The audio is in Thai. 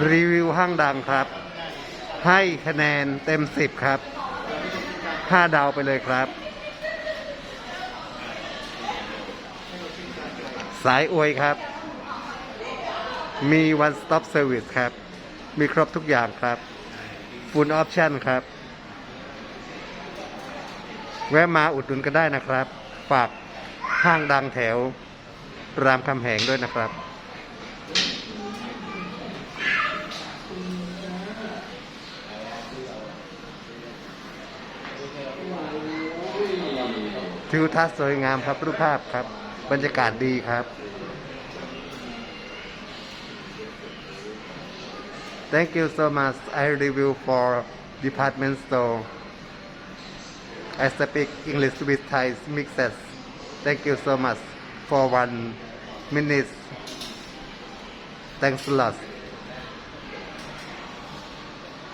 รีวิวห้างดังครับ ให้คะแนนเต็มสิบครับห้าดาวไปเลยครับ สายอวยครับ มี one stop service ครับ มีครบทุกอย่างครับ full option ครับ แวะมาอุดหนุนกันได้นะครับ ฝากห้างดังแถว รามคำแหงด้วยนะครับ ทิวทัศน์สวยงามครับรูปภาพครับ บรรยากาศดีครับ Thank you so much I review for department store I speak English with Thai mixes Thank you so much for one minute Thanks a lot